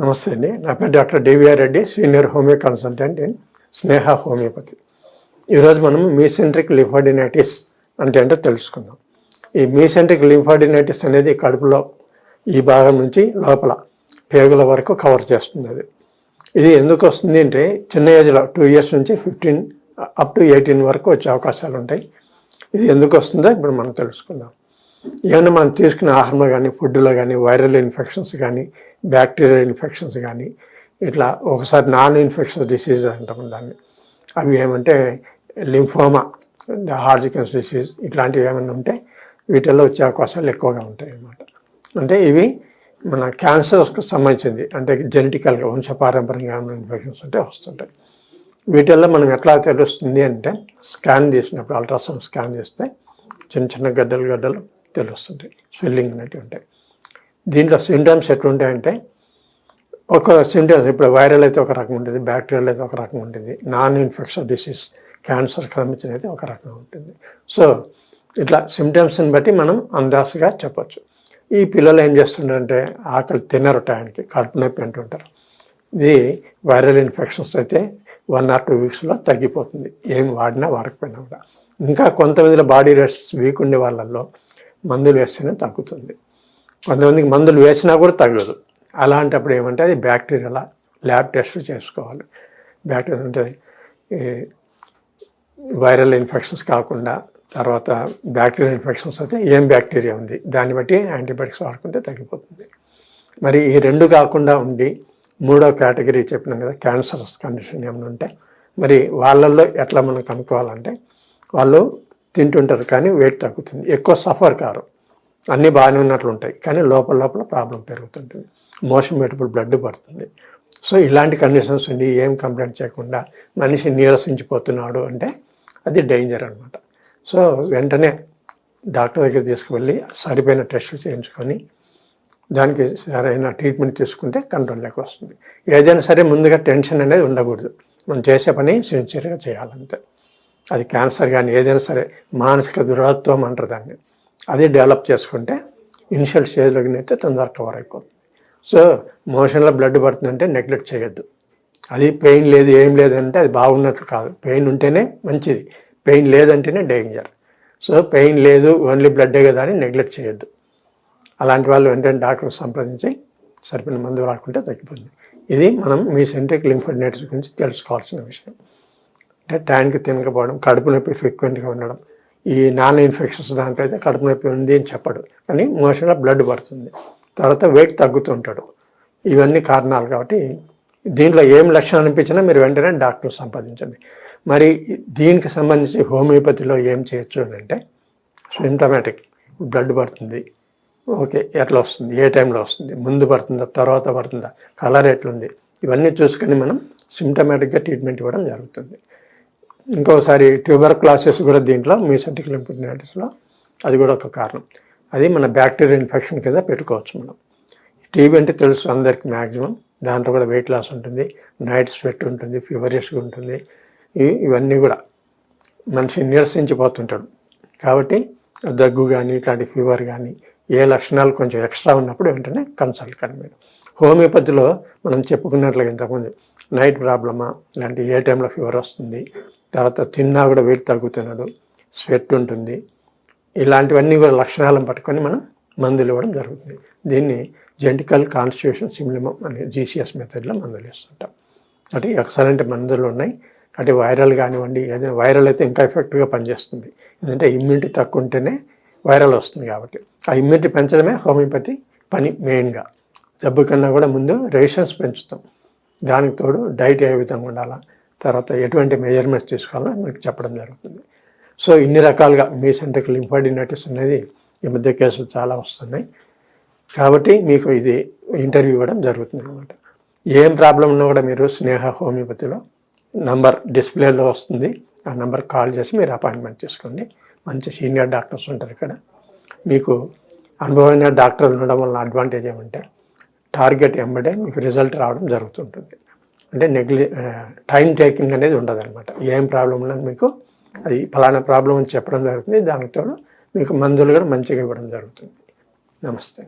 నమస్తే అండి. నా పేరు doctor DVR Reddy senior homeo consultant in Sneha homeopathy. ఈరోజు మనం మీసెంట్రిక్ లింఫాడినైటిస్ అంటే ఏంటో తెలుసుకుందాం. ఈ మీసెంట్రిక్ లింఫాడినైటిస్ అనేది కడుపులో ఈ భాగం నుంచి లోపల పేగుల వరకు కవర్ చేస్తుంది అది. ఇది ఎందుకు వస్తుంది అంటే చిన్న ఏజ్లో టూ ఇయర్స్ నుంచి ఫిఫ్టీన్ అప్ టు ఎయిటీన్ వరకు వచ్చే అవకాశాలు ఉంటాయి. ఇది ఎందుకు వస్తుందో ఇప్పుడు మనం తెలుసుకుందాం. ఏమైనా మనం తీసుకునే ఆహారంలో కానీ ఫుడ్లో కానీ వైరల్ ఇన్ఫెక్షన్స్ కానీ బ్యాక్టీరియల్ ఇన్ఫెక్షన్స్ కానీ ఇట్లా ఒకసారి నాన్ ఇన్ఫెక్షన్ డిసీజ్ అంటాం దాన్ని. అవి ఏమంటే లింఫోమా హార్జికన్స్ డిసీజ్ ఇట్లాంటివి ఏమైనా ఉంటే వీటిల్లో వచ్చే అవకాశాలు ఎక్కువగా ఉంటాయి అన్నమాట. అంటే ఇవి మన క్యాన్సర్స్కి సంబంధించింది. అంటే జెనెటికల్గా వంశపారంపర్యంగా ఉన్న ఇన్ఫెక్షన్స్ ఉంటే వస్తుంటాయి. వీటిల్లో మనం ఎట్లా తెలుస్తుంది అంటే స్కాన్ చేసినప్పుడు అల్ట్రాసౌండ్ స్కాన్ చేస్తే చిన్న చిన్న గడ్డలు గడ్డలు తెలుస్తుంటాయి. స్వెల్లింగ్ అనేటివి ఉంటాయి. దీంట్లో సింటమ్స్ ఎట్లుంటాయంటే ఒక సింటమ్స్ ఇప్పుడు వైరల్ అయితే ఒక రకం ఉంటుంది బ్యాక్టీరియల్ అయితే ఒక రకం ఉంటుంది నాన్ ఇన్ఫెక్షన్ డిసీజ్ క్యాన్సర్ క్రమించిన అయితే ఒక రకం ఉంటుంది. సో ఇట్లా సిమ్టమ్స్ని బట్టి మనం అందాసుగా చెప్పచ్చు. ఈ పిల్లలు ఏం చేస్తుంటారంటే ఆకలి తినరు టైంకి కడుపు నొప్పి అంటుంటారు ఇది వైరల్ ఇన్ఫెక్షన్స్ అయితే వన్ ఆర్ టూ వీక్స్లో తగ్గిపోతుంది. ఏం వాడినా వాడకపోయినా కూడా. ఇంకా కొంతమందిలో బాడీ రెస్ట్ వీక్ ఉండే వాళ్ళల్లో మందులు వేస్తేనే తగ్గుతుంది. కొంతమందికి మందులు వేసినా కూడా తగ్గదు. అలాంటప్పుడు ఏమంటే అది బ్యాక్టీరియా ల్యాబ్ టెస్ట్ చేసుకోవాలి. బ్యాక్టీరియా అంటే వైరల్ ఇన్ఫెక్షన్స్ కాకుండా తర్వాత బ్యాక్టీరియల్ ఇన్ఫెక్షన్స్ అయితే ఏం బ్యాక్టీరియా ఉంది? దాన్ని బట్టి యాంటీబయాటిక్స్ వాడుకుంటే తగ్గిపోతుంది. మరి ఈ రెండు కాకుండా ఉండి మూడో కేటగిరీ చెప్పినాం కదా క్యాన్సరస్ కండిషన్ ఏమైనా ఉంటే మరి వాళ్ళల్లో ఎట్లా మనం కనుక్కోవాలంటే వాళ్ళు తింటుంటారు కానీ వెయిట్ తగ్గుతుంది. ఎక్కువ సఫర్ కారు. అన్నీ బాగానే ఉన్నట్లు ఉంటాయి కానీ లోపల లోపల ప్రాబ్లం పెరుగుతుంటుంది. మోషన్ పెట్టినప్పుడు బ్లడ్ పడుతుంది. సో ఇలాంటి కండిషన్స్ ఉండి ఏం కంప్లైంట్ చేయకుండా మనిషి నీరసించిపోతున్నాడు అంటే అది డేంజర్ అనమాట సో వెంటనే డాక్టర్ దగ్గర తీసుకువెళ్ళి సరిపోయిన టెస్టులు చేయించుకొని దానికి సరైన ట్రీట్మెంట్ తీసుకుంటే కంట్రోల్లోకి వస్తుంది. ఏదైనా సరే ముందుగా టెన్షన్ అనేది ఉండకూడదు. మనం చేసే పని సిన్సియర్గా చేయాలంతే. అది క్యాన్సర్ కానీ ఏదైనా సరే మానసిక దృఢత్వం అంటారు దాన్ని. అది డెవలప్ చేసుకుంటే ఇనిషియల్ స్టేజ్లోకి అయితే తొందరగా కవర్ అయిపోతుంది. సో మోషన్లో బ్లడ్ పడుతుందంటే నెగ్లెక్ట్ చేయొద్దు. అది పెయిన్ లేదు ఏం లేదంటే అది బాగున్నట్లు కాదు. పెయిన్ ఉంటేనే మంచిది. పెయిన్ లేదంటేనే డేంజర్. సో పెయిన్ లేదు ఓన్లీ బ్లడ్డే కదా అని నెగ్లెక్ట్ చేయొద్దు. అలాంటి వాళ్ళు వెంటనే డాక్టర్ సంప్రదించి సరిపోయిన మందు వాడుకుంటే తగ్గిపోతుంది. ఇది మనం మీ సెంట్రిక్ లింఫోడినేటర్స్ గురించి తెలుసుకోవాల్సిన విషయం. అంటే ట్యాంక్ తినకపోవడం కడుపు నొప్పి ఫ్రీక్వెంట్గా ఉండడం ఈ నాన్ ఇన్ఫెక్షన్స్ దాంట్లో అయితే కడుపు నొప్పి ఉంది అని చెప్పడు. కానీ మోషన్లో బ్లడ్ పడుతుంది. తర్వాత వెయిట్ తగ్గుతుంటాడు. ఇవన్నీ కారణాలు కాబట్టి దీంట్లో ఏం లక్షణం అనిపించినా మీరు వెంటనే డాక్టర్ సంపాదించండి మరి దీనికి సంబంధించి హోమియోపతిలో ఏం చేయొచ్చు అని అంటే సింటమాటిక్ బ్లడ్ పడుతుంది. ఓకే ఎట్లా వస్తుంది? ఏ టైంలో వస్తుంది? ముందు పడుతుందా? తర్వాత పడుతుందా? కలర్ ఎట్లుంది? ఇవన్నీ చూసుకొని మనం సిమ్టమాటిక్గా ట్రీట్మెంట్ ఇవ్వడం జరుగుతుంది. ఇంకోసారి ట్యూబర్ క్లాసెస్ కూడా దీంట్లో మీసెంటిక్ లింఫిటినైటిస్లో అది కూడా ఒక కారణం. అది మన బ్యాక్టీరియా ఇన్ఫెక్షన్ కింద పెట్టుకోవచ్చు మనం. టీబీ అంటే తెలుసు అందరికి మ్యాక్సిమం దాంట్లో కూడా వెయిట్ లాస్ ఉంటుంది నైట్ స్వెట్ ఉంటుంది ఫీవరిష్గా ఉంటుంది. ఇవన్నీ కూడా మనిషి నిరసించిపోతుంటాడు. కాబట్టి దగ్గు కానీ ఇట్లాంటి ఫీవర్ కానీ ఏ లక్షణాలు కొంచెం ఎక్స్ట్రా ఉన్నప్పుడు వెంటనే కన్సల్ట్ కానీ మీరు. హోమియోపతిలో మనం చెప్పుకున్నట్లుగా ఇంతకుముందు నైట్ ప్రాబ్లమా ఇలాంటి ఏ టైంలో ఫీవర్ వస్తుంది తర్వాత తిన్నా కూడా వెయిట్ తగ్గుతున్నాడు స్వెట్ ఉంటుంది. ఇలాంటివన్నీ కూడా లక్షణాలను పట్టుకొని మనం మందులు ఇవ్వడం జరుగుతుంది. దీన్ని జెంటికల్ కాన్స్టిట్యూషన్ సిమ్లిమం అనే జీసీఎస్ మెథడ్లో మందులు ఇస్తుంటాం అంటే ఎక్సలెంట్ మందులు ఉన్నాయి. అంటే వైరల్ కానివ్వండి ఏదైనా వైరల్ అయితే ఇంకా ఎఫెక్టివ్గా పనిచేస్తుంది. ఎందుకంటే ఇమ్యూనిటీ తక్కువ ఉంటేనే వైరల్ వస్తుంది కాబట్టి. ఆ ఇమ్యూనిటీ పెంచడమే హోమియోపతి పని మెయిన్గా. జబ్బు కన్నా కూడా ముందు రేషన్స్ పెంచుతాం. దానికి తోడు డైట్ ఏ విధంగా ఉండాలా? తర్వాత ఎటువంటి మెజర్మెంట్స్ తీసుకోవాలో మీకు చెప్పడం జరుగుతుంది. సో ఇన్ని రకాలుగా మీ సెంటర్కి లింఫాడినైటిస్ అనేది ఈ మధ్య కేసులు చాలా వస్తున్నాయి. కాబట్టి మీకు ఇది ఇంటర్వ్యూ ఇవ్వడం జరుగుతుంది అనమాట ఏం ప్రాబ్లం ఉన్నా కూడా మీరు స్నేహ హోమియోపతిలో నంబర్ డిస్ప్లేలో వస్తుంది. ఆ నెంబర్ కాల్ చేసి మీరు అపాయింట్మెంట్ తీసుకోండి మంచి సీనియర్ డాక్టర్స్ ఉంటారు ఇక్కడ. మీకు అనుభవమైన డాక్టర్లు ఉండడం వల్ల అడ్వాంటేజ్ ఏమంటే టార్గెట్ ఎంబడే మీకు రిజల్ట్ రావడం జరుగుతుంటుంది. అంటే నెగ్లి టైం టేకింగ్ అనేది ఉండదు అనమాట ఏం ప్రాబ్లం ఉన్నది మీకు? అది ఫలానా ప్రాబ్లం అని చెప్పడం జరుగుతుంది. దానితో మీకు మందులు కూడా మంచిగా ఇవ్వడం జరుగుతుంది. నమస్తే.